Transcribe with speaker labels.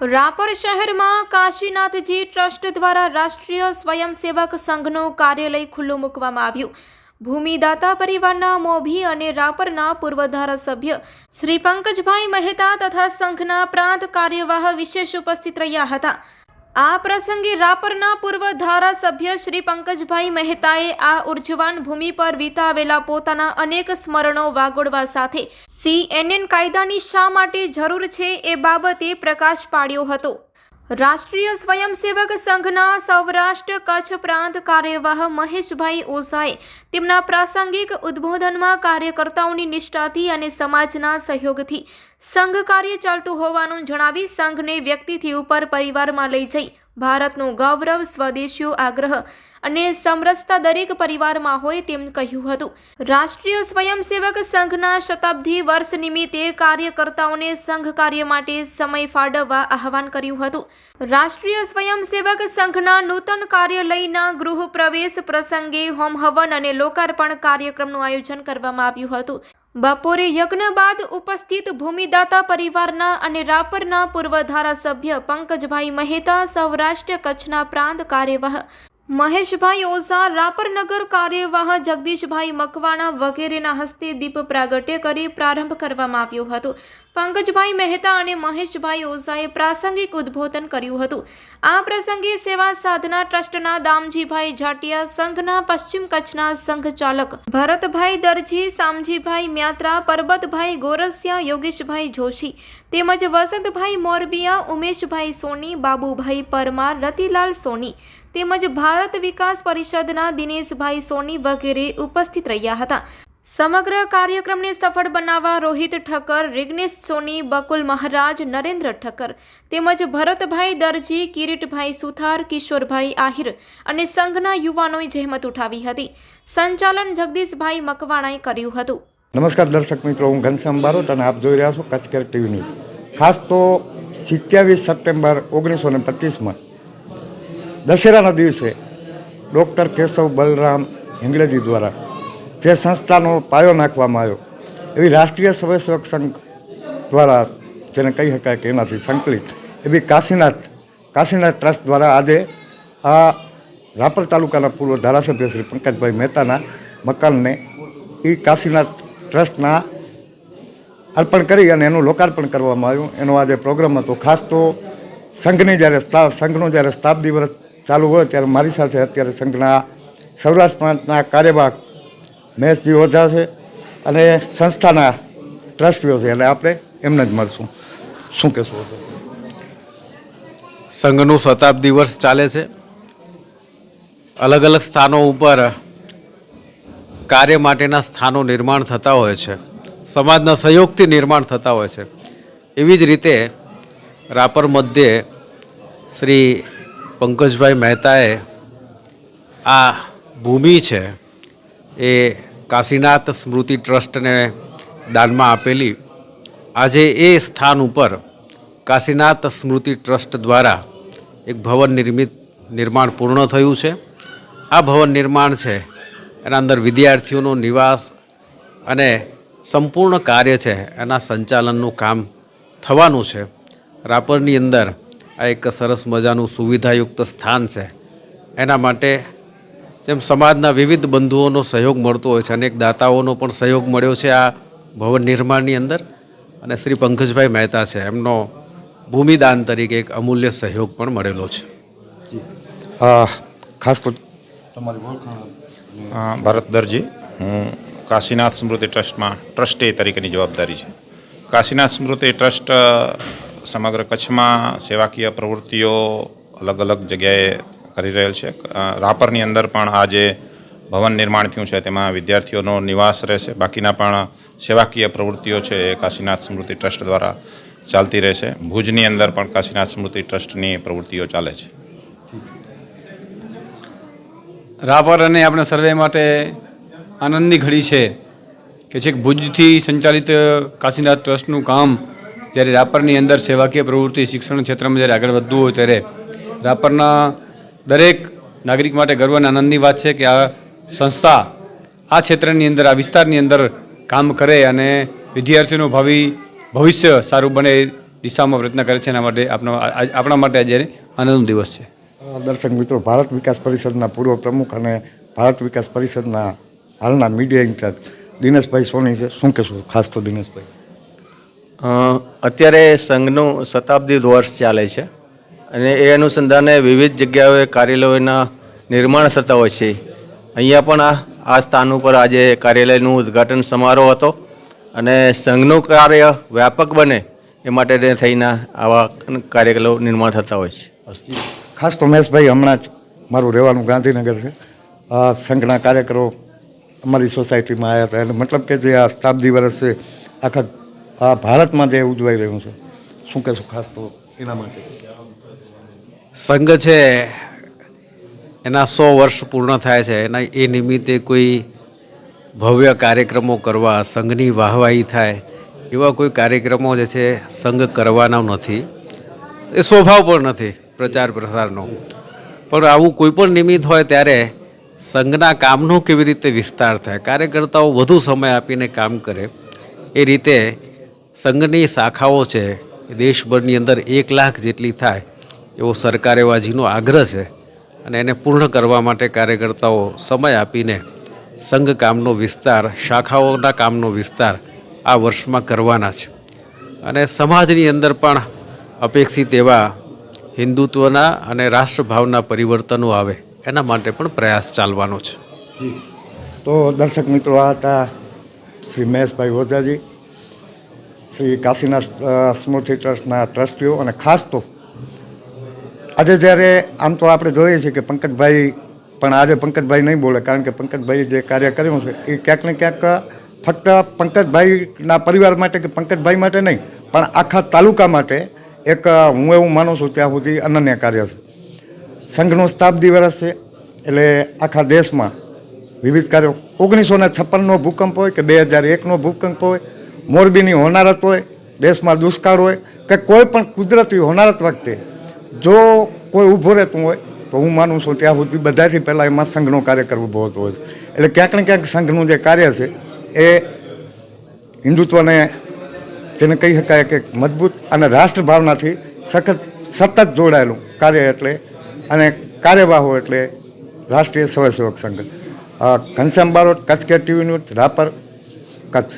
Speaker 1: રાપર શહેરમાં કાશીનાથજી ટ્રસ્ટ દ્વારા રાષ્ટ્રીય સ્વયંસેવક સંઘનું કાર્યાલય ખુલ્લું મૂકવામાં આવ્યું. ભૂમિદાતા પરિવારના મોભી અને રાપરના પૂર્વ ધારાસભ્ય શ્રી પંકજભાઈ મહેતા તથા સંઘના પ્રાંત કાર્યવાહ વિશેષ ઉપસ્થિત રહ્યા હતા. આ પ્રસંગે રાપરના પૂર્વ ધારાસભ્ય શ્રી પંકજભાઈ મહેતાએ આ ઉર્જવાન ભૂમિ પર વિતાવેલા પોતાના અનેક સ્મરણો વાગોડવા સાથે. સીએનએન કાયદાની શા માટે જરૂર છે એ બાબતે પ્રકાશ પાડ્યો હતો. રાષ્ટ્રીય સ્વયંસેવક સંઘના સૌરાષ્ટ્ર કચ્છ પ્રાંત કાર્યવાહ મહેશભાઈ ઓઝાએ તેમના પ્રાસંગિક ઉદ્બોધનમાં કાર્યકર્તાઓની નિષ્ઠાથી અને સમાજના સહયોગથી સંઘ કાર્ય ચાલતું હોવાનું જણાવી સંઘને વ્યક્તિથી ઉપર પરિવારમાં લઈ જઈ ભારતનું ગૌરવ સ્વદેશીઓ આગ્રહ અને સમરસતા દરેક પરિવારમાં હોય તેમ કહ્યું હતું. રાષ્ટ્રીય સ્વયંસેવક સંઘના શતાબ્દી વર્ષ નિમિત્તે કાર્યકર્તાઓને સંઘ કાર્ય માટે સમય ફાળવવા આહવાન કર્યું હતું. રાષ્ટ્રીય સ્વયંસેવક સંઘના નૂતન કાર્યાલયના ગૃહ પ્રવેશ પ્રસંગે હોમ હવન અને લોકાર્પણ કાર્યક્રમનું આયોજન કરવામાં આવ્યું હતું. બપોરે યજ્ઞ બાદ ઉપસ્થિત ભૂમિદાતા પરિવારના અને રાપરના પૂર્વ ધારાસભ્ય પંકજભાઈ મહેતા સૌરાષ્ટ્ર કચ્છના પ્રાંત કાર્યવાહ, મહેશભાઈ ઓઝા, રાપરનગર કાર્યવાહ, જગદીશભાઈ મકવાણા વગેરેના હસ્તે દીપ પ્રાગટ્ય કરી પ્રારંભ કરવામાં આવ્યો હતો. પંકજભાઈ મહેતા અને મહેશભાઈ ઓઝાએ પ્રાસંગિક ઉદ્બોધન કર્યું હતું. આ પ્રસંગે સેવા સાધના ટ્રસ્ટના દામજીભાઈ જાટિયા, સંઘના પશ્ચિમ કચ્છના સંઘ ચાલક ભરતભાઈ દરજી, સામજીભાઈ મ્યાત્રા, પરબતભાઈ ગોરસિયા, યોગેશભાઈ જોશી તેમજ વસંતભાઈ મોરબિયા, ઉમેશભાઈ સોની, બાબુભાઈ પરમાર, રતિલાલ સોની તેમજ ભારત વિકાસ પરિષદના દિનેશભાઈ સોની વગેરે ઉપસ્થિત રહ્યા હતા. સમગ્ર કાર્યક્રમને સફળ બનાવવા રોહિત ઠક્કર, રિગ્નેશ સોની, બકુલ મહારાજ, નરેન્દ્ર ઠક્કર તેમજ ભરતભાઈ દરજી, કિરીટભાઈ સુથાર, કિશોરભાઈ આહિર અને સંઘના યુવાનોએ જહેમત ઉઠાવી હતી. સંચાલન જગદીશભાઈ મકવાણાએ કર્યું હતું.
Speaker 2: નમસ્કાર દર્શક મિત્રો, હું ઘનશ્યામ બારોટ અને આપ જોઈ રહ્યા છો કચ્છ કેર ટીવી ન્યૂઝ. ખાસ તો સિત્યાવીસ સપ્ટેમ્બર ઓગણીસો ને પચીસમાં દશેરાના દિવસે ડૉક્ટર કેશવ બલરામ હિંગળેજી દ્વારા જે સંસ્થાનો પાયો નાખવામાં આવ્યો, એવી રાષ્ટ્રીય સ્વયંસેવક સંઘ દ્વારા જેને કહી શકાય કે એનાથી સંકલિત, એવી કાશીનાથ કાશીનાથ ટ્રસ્ટ દ્વારા આજે આ રાપર તાલુકાના પૂર્વ ધારાસભ્ય શ્રી પંકજભાઈ મહેતાના મકાનને એ કાશીનાથ ટ્રસ્ટના અર્પણ કરી અને એનું લોકાર્પણ કરવામાં આવ્યું. એનો આજે પ્રોગ્રામ હતો. ખાસ તો સંઘની જ્યારે સ્થાપ સંઘનો જ્યારે શતાબ્દી દિવસ ચાલુ હોય ત્યારે મારી સાથે અત્યારે સંઘના સૌરાષ્ટ્ર પ્રાંતના કાર્યવાહક મહેશજી ઓઝા છે અને સંસ્થાના ટ્રસ્ટીઓ છે એટલે આપણે એમને જ મળશું. શું કહેશું?
Speaker 3: સંઘનું શતાબ્દી વર્ષ ચાલે છે. અલગ અલગ સ્થાનો ઉપર કાર્ય માટેના સ્થાનો નિર્માણ થતા હોય છે. સમાજના સહયોગથી નિર્માણ થતા હોય છે. એવી જ રીતે રાપર મધ્યે શ્રી પંકજભાઈ મહેતાએ આ ભૂમિ છે એ કાશીનાથ સ્મૃતિ ટ્રસ્ટને દાનમાં આપેલી. આજે એ સ્થાન ઉપર કાશીનાથ સ્મૃતિ ટ્રસ્ટ દ્વારા એક ભવન નિર્મિત, નિર્માણ પૂર્ણ થયું છે. આ ભવન નિર્માણ છે, એના અંદર વિદ્યાર્થીઓનો નિવાસ અને સંપૂર્ણ કાર્ય છે, એના સંચાલનનું કામ થવાનું છે. રાપરની અંદર આ એક સરસ મજાનું સુવિધાયુક્ત સ્થાન છે. એના માટે જેમ સમાજના વિવિધ બંધુઓનો સહયોગ મળતો હોય છે. અનેક દાતાઓનો પણ સહયોગ મળ્યો છે આ ભવન નિર્માણની અંદર. અને શ્રી પંકજભાઈ મહેતા છે એમનો ભૂમિદાન તરીકે એક અમૂલ્ય સહયોગ પણ મળેલો છે.
Speaker 2: ખાસ
Speaker 4: ભરત દરજી. હું કાશીનાથ સ્મૃતિ ટ્રસ્ટમાં ટ્રસ્ટે તરીકેની જવાબદારી છે. કાશીનાથ સ્મૃતિ ટ્રસ્ટ સમગ્ર કચ્છમાં સેવાકીય પ્રવૃત્તિઓ અલગ અલગ જગ્યાએ કરી રહેલ છે. રાપરની અંદર પણ આ જે ભવન નિર્માણ થયું છે, તેમાં વિદ્યાર્થીઓનો નિવાસ રહેશે. બાકીના પણ સેવાકીય પ્રવૃત્તિઓ છે, એ કાશીનાથ સ્મૃતિ ટ્રસ્ટ દ્વારા ચાલતી રહેશે. ભુજની અંદર પણ કાશીનાથ સ્મૃતિ ટ્રસ્ટની પ્રવૃત્તિઓ ચાલે છે.
Speaker 5: રાપર અને આપણે સર્વે માટે આનંદની ઘડી છે કે છેક ભુજથી સંચાલિત કાશીનાથ ટ્રસ્ટનું કામ જ્યારે રાપરની અંદર સેવાકીય પ્રવૃત્તિ શિક્ષણ ક્ષેત્રમાં જ્યારે આગળ વધવું હોય ત્યારે રાપરના દરેક નાગરિક માટે ગર્વ અને આનંદની વાત છે કે આ સંસ્થા આ ક્ષેત્રની અંદર આ વિસ્તારની અંદર કામ કરે અને વિદ્યાર્થીઓનું ભાવિ ભવિષ્ય સારું બને દિશામાં પ્રયત્ન કરે છે. એના માટે આપણા આપણા માટે આજે આનંદનો દિવસ છે.
Speaker 2: દર્શક મિત્રો ભારત વિકાસ પરિષદના પૂર્વ પ્રમુખ અને ભારત વિકાસ પરિષદના હાલના મીડિયા ઇન્ચાર્જ દિનેશભાઈ સોની છે. શું કહેશું? ખાસ તો દિનેશભાઈ.
Speaker 6: અત્યારે સંઘનું શતાબ્દી વર્ષ ચાલે છે. અને એ અનુસંધાને વિવિધ જગ્યાઓએ કાર્યાલયોના નિર્માણ થતા હોય છે. અહીંયા પણ આ સ્થાન ઉપર આજે કાર્યાલયનું ઉદ્ઘાટન સમારોહ હતો અને સંઘનું કાર્ય વ્યાપક બને એ માટે થઈને આવા કાર્યક્રમો નિર્માણ થતા હોય છે.
Speaker 2: ખાસ તો મહેશભાઈ હમણાં જ મારું રહેવાનું ગાંધીનગર છે. આ સંઘના કાર્યકરો અમારી સોસાયટીમાં આવ્યા હતા. એટલે મતલબ કે જે આ શતાબ્દી વર્ષ છે આખા ભારતમાં જે ઉજવાઈ રહ્યું છે, શું કહેશું? ખાસ તો એના માટે.
Speaker 3: સંઘ છે, એના સો વર્ષ પૂર્ણ થાય છે, એના એ નિમિત્તે કોઈ ભવ્ય કાર્યક્રમો કરવા, સંઘની વાહવાહી થાય, એવા કોઈ કાર્યક્રમો જે છે, સંઘ કરવાના નથી. એ સ્વભાવ પણ નથી, પ્રચાર પ્રસારનો. પણ આવું કોઈ પણ નિમિત્ત હોય ત્યારે સંઘના કામનો કેવી રીતે વિસ્તાર થાય, કાર્યકર્તાઓ વધુ સમય આપીને કામ કરે, એ રીતે સંઘની શાખાઓ છે દેશભરની અંદર એક લાખ જેટલી થાય એવો સરકારેવાજીનો આગ્રહ છે અને એને પૂર્ણ કરવા માટે કાર્યકર્તાઓ સમય આપીને સંઘ કામનો વિસ્તાર, શાખાઓના કામનો વિસ્તાર આ વર્ષમાં કરવાના છે. અને સમાજની અંદર પણ અપેક્ષિત એવા હિન્દુત્વના અને રાષ્ટ્રભાવના પરિવર્તનો આવે એના માટે પણ પ્રયાસ ચાલવાનો છે.
Speaker 2: તો દર્શક મિત્રો હતા શ્રી મહેશભાઈ ઓઝાજી શ્રી કાશીનાથ અ, સ્મૃતિ ટ્રસ્ટના ટ્રસ્ટીઓ અને ખાસ તો આજે જ્યારે આમ તો આપણે જોઈએ છીએ કે પંકજભાઈ પણ આજે પંકજભાઈ નહીં બોલે કારણ કે પંકજભાઈ જે કાર્ય કર્યું છે એ ક્યાંક ને ક્યાંક ફક્ત પંકજભાઈના પરિવાર માટે કે પંકજભાઈ માટે નહીં પણ આખા તાલુકા માટે એક હું એવું માનું છું ત્યાં સુધી અનન્ય કાર્ય છે. સંઘનો શતાબ્દી વર્ષ છે એટલે આખા દેશમાં વિવિધ કાર્યો ઓગણીસો ને છપ્પનનો ભૂકંપ હોય કે બે હજાર એકનો ભૂકંપ હોય મોરબીની હોનારત હોય, દેશમાં દુષ્કાળ હોય, કે કોઈ પણ કુદરતી હોનારત વખતે જો કોઈ ઊભો રહેતું હોય, તો હું માનું છું ત્યાં સુધી બધાથી પહેલાં એમાં સંઘનો કાર્યક્રમ ઊભો હોતો. હોય છે એટલે ક્યાંક ને ક્યાંક સંઘનું જે કાર્ય છે, એ હિન્દુત્વને જેને કહી શકાય કે મજબૂત અને રાષ્ટ્રભાવનાથી સખત, સતત જોડાયેલું કાર્ય એટલે અને કાર્યવાહો એટલે રાષ્ટ્રીય સ્વયંસેવક સંઘ. ઘનશ્યામ બારોટ, કચ્છ કે ટીવી ન્યૂઝ રાપર, કચ્છ.